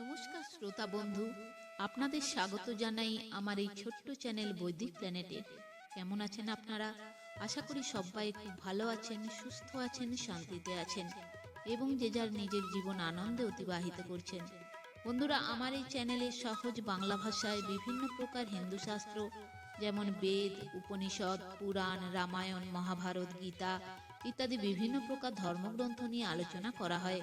নমস্কার শ্রোতা বন্ধু, আপনাদের স্বাগত জানাই আমার এই ছোট্ট চ্যানেল বৈদিক প্ল্যানেটে। কেমন আছেন আপনারা? আশা করি সবাই খুব ভালো আছেন, সুস্থ আছেন, শান্তিতে আছেন এবং যে যার নিজের জীবন আনন্দে অতিবাহিত করছেন। বন্ধুরা, আমার এই চ্যানেলে সহজ বাংলা ভাষায় বিভিন্ন প্রকার হিন্দু শাস্ত্র, যেমন বেদ, উপনিষদ, পুরাণ, রামায়ণ, মহাভারত, গীতা ইত্যাদি বিভিন্ন প্রকার ধর্মগ্রন্থ নিয়ে আলোচনা করা হয়।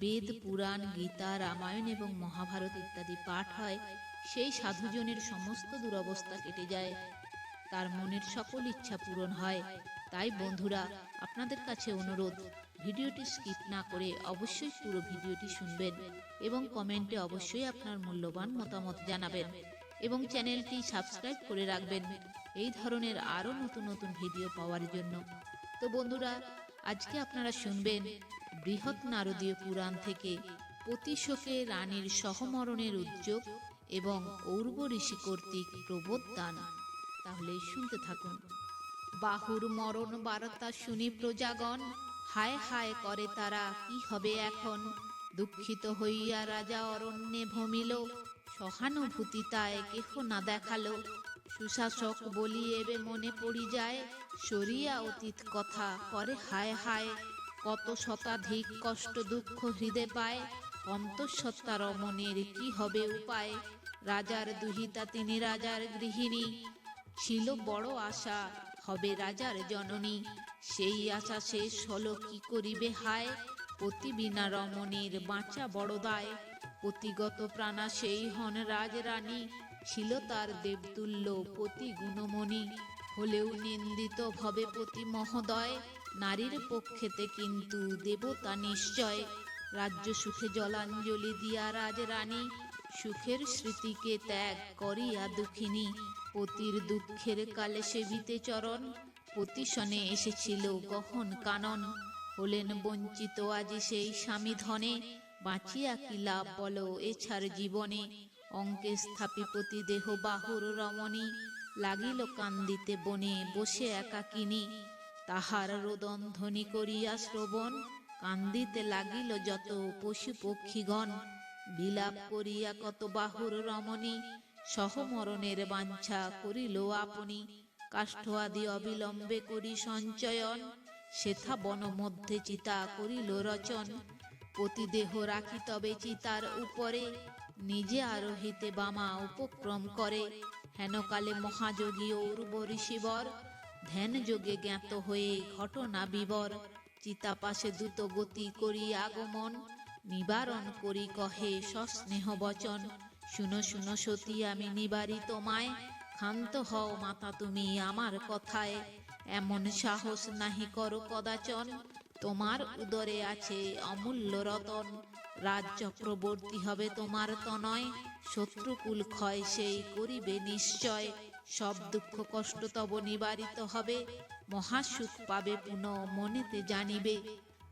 বেদ, পুরাণ, গীতা, রামায়ণ এবং মহাভারত ইত্যাদি পাঠ হয়, সেই সাধুজনের সমস্ত দুরবস্থা কেটে যায়। তার মনের সকল ইচ্ছা পূরণ হয়। তাই বন্ধুরা, আপনাদের কাছে অনুরোধ, ভিডিওটি স্কিপ না করে অবশ্যই পুরো ভিডিওটি শুনবেন এবং কমেন্টে অবশ্যই আপনার মূল্যবান মতামত জানাবেন এবং চ্যানেলটি সাবস্ক্রাইব করে রাখবেন। এই ধরনের আরও নতুন নতুন ভিডিও পাওয়ার জন্য। তো বন্ধুরা, আজকে আপনারা শুনবেন বৃহৎ নারদীয় পুরাণ থেকে পতিশোকে রানীর সহমরণের উদ্যোগ এবং ঔর্ব ঋষি কর্তৃক প্রবোধদান তাহলে শুনতে থাকুন। বাহুর মরণ বার্তা শুনি প্রজাগণ, হায় হায় করে তারা, কি হবে এখন? দুঃখিত হইয়া রাজা অরণ্যে ভমিল সহানুভূতি তায় কেহ না দেখাল। সুশাসক বলি এবে মনে পড়ি যায়, সরিয়া অতীত কথা করে হায় হায় কত শতাধিক কষ্ট, দুঃখ হৃদে পায় অন্তঃসত্ত্বা রমণের কি হবে উপায়? রাজার দুহিতা তিনি রাজার গৃহিণী। ছিল বড় আশা, হবে রাজার জননী। সেই আশা শেষ হলো কি করিবে হায়? পতি বিনা রমণীর বাঁচা বড় দায়। পতিগত প্রাণা সেই হন রাজরানী। ছিল তার দেবতুল্য পতি গুণমণি। হলেও নিন্দিত ভবে পতি মহোদয়। নারীর পক্ষেতে কিন্তু দেবতা নিশ্চয়। রাজ্য সুখে জলাঞ্জলি দিয়া রাজ রানী সুখের স্মৃতিকে ত্যাগ করিয়া দুঃখিনী। পতির দুঃখের কালে সেবিতে চরণ, পতিশনে এসেছিল গহন কানন। হলেন বঞ্চিত আজি সেই স্বামী ধনে, বাঁচিয়া কি লাভ বলো এছাড় জীবনে? অঙ্কে স্থাপিপতি দেহ বাহুর রমণী, লাগিল কান্দিতে বনে বসে একাকিনী। তাহার রোদন ধ্বনি করিয়া শ্রবণ, কান্দিতে লাগিল যত পশু পক্ষীগণ। বিলাপ করিয়া কত বাহুর রমণী, সহমরণের বাঞ্ছা করিল আপনি। কাষ্ঠ আদি অবিলম্বে করি সঞ্চয়ন, সেথা বন মধ্যে চিতা করিল রচন। প্রতিদেহ রাখি তবে চিতার উপরে, নিজে আরোহিতে বামা উপক্রম করে। হেনকালে মহাযোগী ঔর্ব ঋষিবর ধ্যান যোগে জ্ঞাত হয়ে ঘটনা বিবর। চিতা পাশে দ্রুত গতি করি আগমন, নিবারণ করি কহে সস্নেহ বচন। শুনো শুনো সতী, আমি নিবারি তোমায় ক্ষান্ত হও মাতা তুমি আমার কথায়। এমন সাহস নাহি করো কদাচন, তোমার উদরে আছে অমূল্য রতন। রাজ চক্রবর্তী হবে তোমার তনয়, শত্রুকুল ক্ষয় সেই করিবে নিশ্চয়। সব দুঃখ কষ্ট তব নিবারিত হবে। মহাসুখ পাবে পুনঃ, মনেতে জানিবে।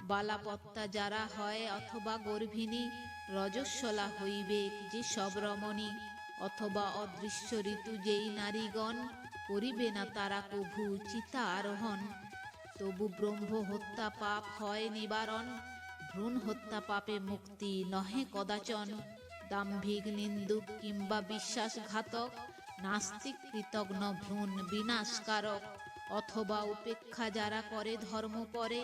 বালাপত্তা যারা হয় অথবা গর্ভিণী, রজস্বলা হইবে যে সব রমণী। অথবা অদৃশ্য ঋতু যেই নারীগণ, করিবে না তারা কভু চিতা আরোহণ। তবু ব্রহ্ম হত্যা পাপ হয় নিবারণ, ভ্রূণ হত্যা পাপে মুক্তি নহে কদাচন। দাম্ভিক, নিন্দুক কিংবা বিশ্বাসঘাতক নাস্তিক কৃতজ্ঞ ভ্রূণ বিনাশকারক, অথবা উপেক্ষা যারা করে, ধর্ম পরে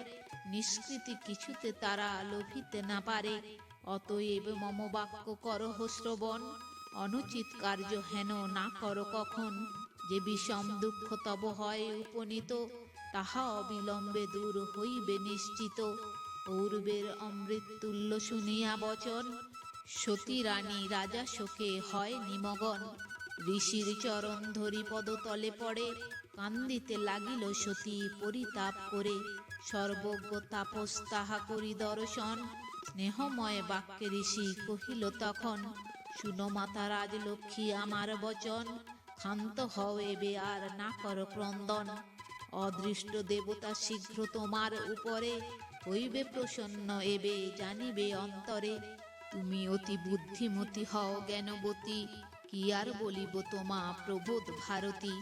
নিষ্কৃতি কিছুতে তারা লোভিতে না পারে। অতএব মম বাক্য করহ শ্রবণ, অনুচিত কার্য হেন না কর কখন। যে বিষম দুঃখ তব হয় উপনীত, তাহা অবিলম্বে দূর হইবে নিশ্চিত। পূর্বের অমৃত তুল্য শুনিয়া বচন, সতী রানী রাজা শোকে হয় নিমগন। ঋষির চরণ ধরি পদতলে পড়ে, কান্দিতে লাগিল সতী পরিতাপ করে। সর্বজ্ঞ তাপস তাহা করি দর্শন, স্নেহময় বাক্যে ঋষি কহিল তখন, শুনো মাতা রাজলক্ষ্মী আমার বচন, ক্ষান্ত হও এবে আর না কর ক্রন্দন। অদৃষ্ট দেবতা শীঘ্র তোমার উপরে হইবে প্রসন্ন এবে জানিবে অন্তরে। তুমি অতি বুদ্ধিমতী হও জ্ঞানবতী কি আর বলিব তোমা, প্রবোধ ভারতী?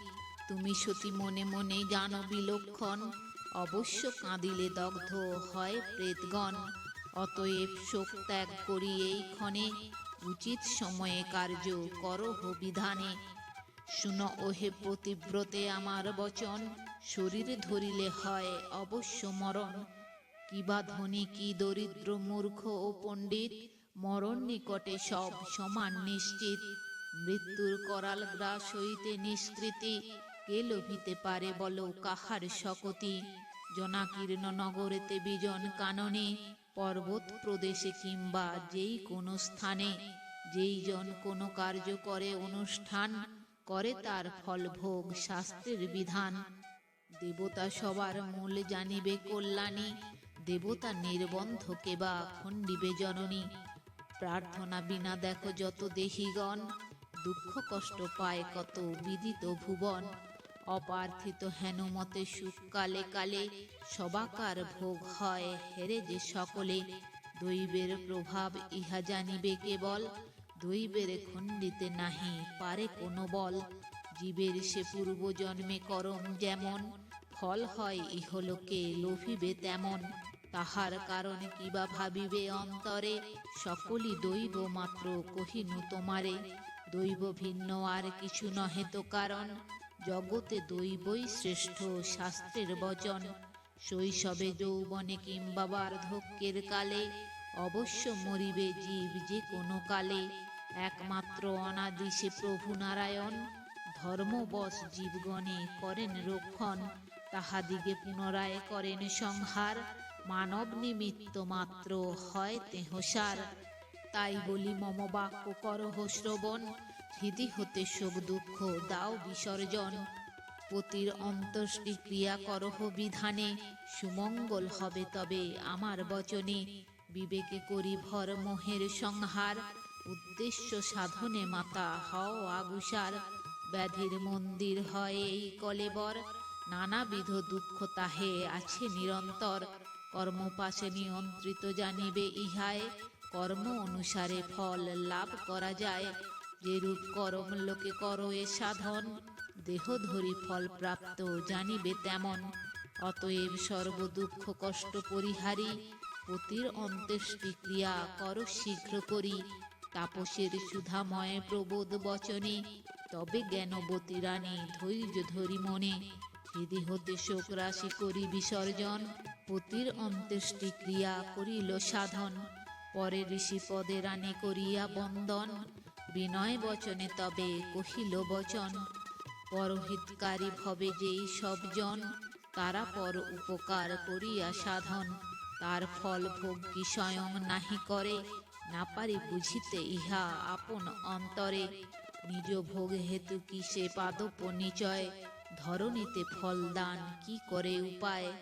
তুমি সতী মনে মনে জানো বিলক্ষণ। অবশ্য কাঁদিলে দগ্ধ হয় প্রেতগণ। অতএব শোক ত্যাগ করি এই ক্ষণে। উচিত সময়ে কার্য করহ বিধানে শুন ওহে প্রতিব্রতে আমার বচন। শরীরে ধরিলে হয় অবশ্য মরণ। কিবা ধনী, কি দরিদ্র, মূর্খ ও পণ্ডিত? মরণ নিকটে সব সমান নিশ্চিত। মৃত্যুর করাল গ্রাস হইতে নিষ্কৃতি কে লোভিতে পারে বলো কাহার শকতি? জনাকীর্ণ নগরেতে বিজন কাননে, পর্বত প্রদেশে কিংবা যেই কোনো স্থানে। যেই জন কোনো কার্য করে, অনুষ্ঠান করে তার ফল ভোগ শাস্ত্রের বিধান। দেবতা সবার মূল জানিবে কল্যাণী, দেবতা নির্বন্ধ কেবা খণ্ডিবে জননী। প্রার্থনা বিনা দেখো যত দেহিগণ দুঃখ কষ্ট পায় কত বিদিত ভুবন। অপার্থিত হেনুমতে সুখ কালে কালে সবাকার ভোগ হয় হেরে যে সকলে। দৈবের প্রভাব ইহা জানিবে কেবল, দৈবের খণ্ডিতে নাহি পারে কোনো বল। জীবের সে পূর্ব জন্মে করম যেমন, ফল হয় ইহলোকে লোভিবে তেমন। তাহার কারণ কিবা ভাবিবে অন্তরে, সকলই দৈব মাত্র কহিনু তোমারে। দৈব ভিন্ন আর কিছু নহে তো কারণ। জগতে দৈবই শ্রেষ্ঠ শাস্ত্রের বচন। শৈশবে যৌবনে কিংবা বার্ধক্যের কালে অবশ্য মরিবে জীব যে কোনো কালে। একমাত্র অনাদি সে প্রভু নারায়ণ। ধর্মবশ জীবগণে করেন রক্ষণ। তাহাদিগে পুনরায় করেন সংহার। মানব নিমিত্ত মাত্র হয় তেহসার। তাই বলি, মম বাক্য করহ শ্রবণ। হৃদি হতে শোক দুঃখ, দাও বিসর্জন। পতির অন্তষ্টি ক্রিয়া করহ বিধানে। সুমঙ্গল হবে তবে আমার বচনে। বিবেকে করি ভর মোহের সংহার। উদ্দেশ্য সাধনে মাতা হও আগুসার। ব্যাধির মন্দির হয় এই কলেবর নানাবিধ দুঃখ তাহে আছে নিরন্তর। কর্মপাশে নিয়ন্ত্রিত জানিবে ইহায়। কর্ম অনুসারে ফল লাভ করা যায়। যেরূপ করম, লোকে করো এ সাধন। দেহ ধরি ফল প্রাপ্ত, জানিবে তেমন। অতএব সর্ব দুঃখ কষ্ট পরিহারী। পতির অন্ত্যেষ্টি ক্রিয়া কর শীঘ্র করি। তাপসের সুধাময় প্রবোধ বচনে। তবে জ্ঞানবতী রানী ধৈর্য ধরি মনে। হৃদি হতে শোক রাশি করি বিসর্জন, পতির অন্ত্যেষ্টি ক্রিয়া করিল সাধন। পরে ঋষি পদে রানী করিয়া বন্দন। বিনয় বচনে তবে কহিল, বচন, পরহিতকারী ভবে যেই সবজন তারা পর উপকার করিয়া সাধন। তার ফল ভোগ কি স্বয়ং নাহি করে? না পারি বুঝিতে ইহা আপন অন্তরে। নিজ ভোগ হেতু কি সে পাদপ নিচয়? ধরণীতে ফল দান কি করে উপায়?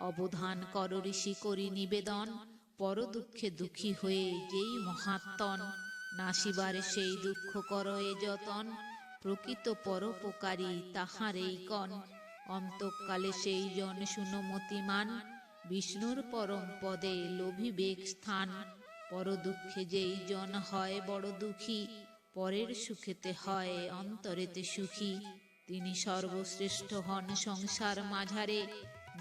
অবধান কর ঋষি করি নিবেদন। পর দুঃখে হয়ে যেই মহাত্মন, নাসিবার সেই দুঃখ কর এ যতন, প্রকৃত পরোপকারী তাহারেই কন। অন্তকালে সেই জন শুনমতিমান বিষ্ণুর পরম পদে লোভিবেগ স্থান। পর দুঃখে যেই জন হয় বড় দুঃখী, পরের সুখেতে হয় অন্তরেতে সুখী। তিনি সর্বশ্রেষ্ঠ হন সংসার মাঝারে,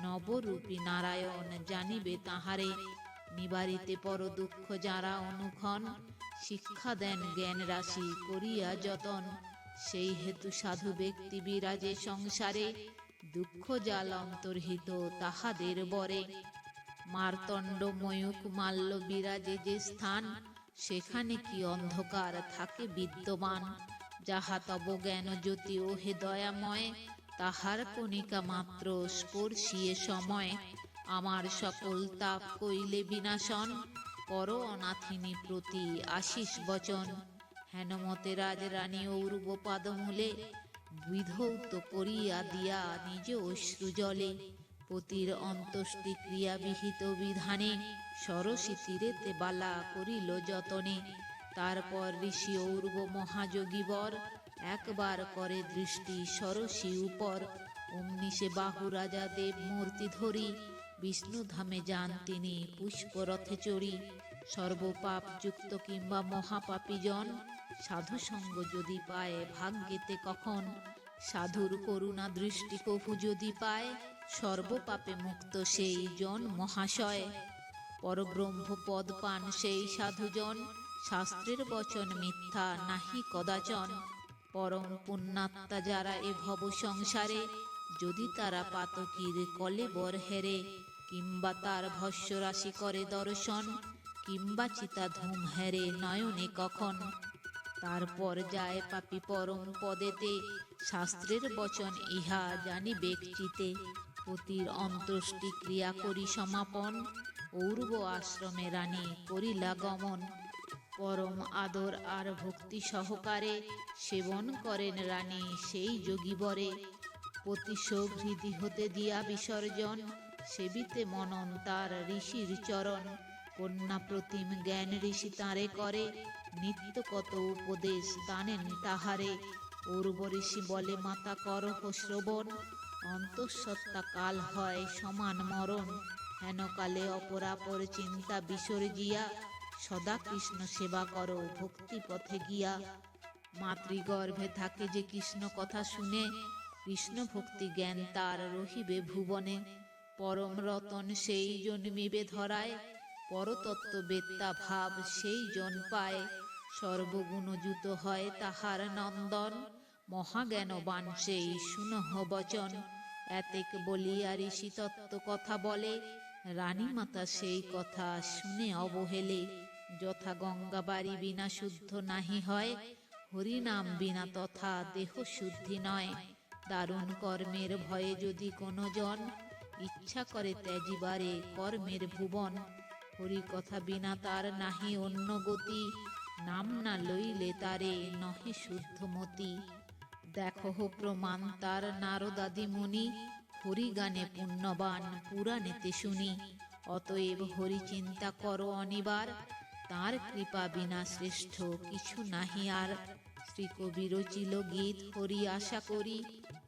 নবরূপী নারায়ণ জানিবে তাহারে। নিবারিতে পর দুঃখ যারা অনুক্ষণ, শিক্ষা দেন জ্ঞান রাশি করিয়া যতন। সেই হেতু সাধু ব্যক্তি বিরাজে সংসারে, দুঃখ জাল অন্তর্হিত তাহাদের বরে। মারতণ্ড ময়ূক মাল্য বিরাজে যে স্থান, সেখানে কি অন্ধকার থাকে বিদ্যমান? যাহা তব জ্ঞান জ্যোতি ও হে দয়াময়, তাহার কণিকা মাত্র স্পর্শিয়ে সময়। আমার সকল তাপ কইলে বিনাশন। কর অনাথিনী প্রতি আশিস বচন। হেনমতে রাজরানী ঔরব পাদমূলে বিধৌত করিয়া দিয়া নিজ অশ্রু জলে। পতির অন্ত্যেষ্টি ক্রিয়া বিহিত বিধানে সরসী তীরেতে বালা করিল যতনে। তারপর ঋষি ঔর্ব মহাযোগীবর একবার করে দৃষ্টি সরসী উপর। অমনি সে বাহু রাজা দেব মূর্তি ধরি বিষ্ণু ধামে যান তিনি পুষ্পরথে চড়ি। সর্বপাপ যুক্ত কিংবা মহাপাপী জন, সাধু সঙ্গ যদি পায় ভাগ্যেতে কখন? সাধুর করুণা দৃষ্টি কভু যদি পায়, সর্বপাপে মুক্ত সেই জন মহাশয়। পরব্রহ্ম পদ পান সেই সাধুজন শাস্ত্রের বচন মিথ্যা নাহি কদাচন। পরম পুণ্যাত্মা যারা এ ভব সংসারে, যদি তারা পাতকীর কলে বর হেরে কিংবা তার ভস্য রাশি করে দর্শন কিংবা চিতা ধূম হেরে নয়নে কখন। তারপর যায় পাপি পরম পদেতে, শাস্ত্রের বচন ইহা জানি চিতে পতির অন্ত্যেষ্টি ক্রিয়া করি সমাপন ঔর্ব আশ্রমে রানী করিলা গমন। পরম আদর আর ভক্তি সহকারে সেবন করেন রানী সেই যোগীবরে পতি সৌহৃদি হতে দিয়া বিসর্জন সেবিতে মনন তার ঋষির চরণ। কন্যা প্রতিম জ্ঞান ঋষি তাঁরে করে। নিত্য কত উপদেশ দানেন তাহারে। পূর্ব ঋষি বলে, মাতা করহ শ্রবণ। অন্তঃসত্ত্বা কাল হয় সমান মরণ। হেন কালে অপরাপর চিন্তা বিসর্জিয়া সদা কৃষ্ণ সেবা করো, ভক্তি পথে গিয়া। মাতৃগর্ভে থাকে যে কৃষ্ণ কথা শুনে কৃষ্ণ ভক্তি জ্ঞান তার রহিবে ভুবনে। পরম রতন সেই জন্মিবে ধরায় পরতত্ত্ব বেত্তা ভাব সেই জন পায়। সর্বগুণযুত হয় তাহার নন্দন মহাজ্ঞানবান সেই সুনহ বচন। এতেক বলিয়া ঋষি তত্ত্ব কথা বলে, রানী মাতা সেই কথা শুনে অবহেলে। যথা গঙ্গা বাড়ি বিনা শুদ্ধ নাহি হয়, হরিনাম বিনা তথা দেহ শুদ্ধি নয়। দারুণ কর্মের ভয়ে যদি কোনো জন ইচ্ছা করে ত্যাজিবারে কর্মের ভুবন। হরি কথা বিনা তার নাহি অন্য গতি। নাম না লইলে তারে নহে শুদ্ধমতি দেখো হো প্রমাণ তার নারদাদি মুনি। হরি গানে পুণ্যবান পুরাণেতে শুনি। অতএব হরি চিন্তা করো অনিবার। তার কৃপা বিনা শ্রেষ্ঠ কিছু নাহি আর। শ্রী কবি রচিল গীত হরি আশা করি।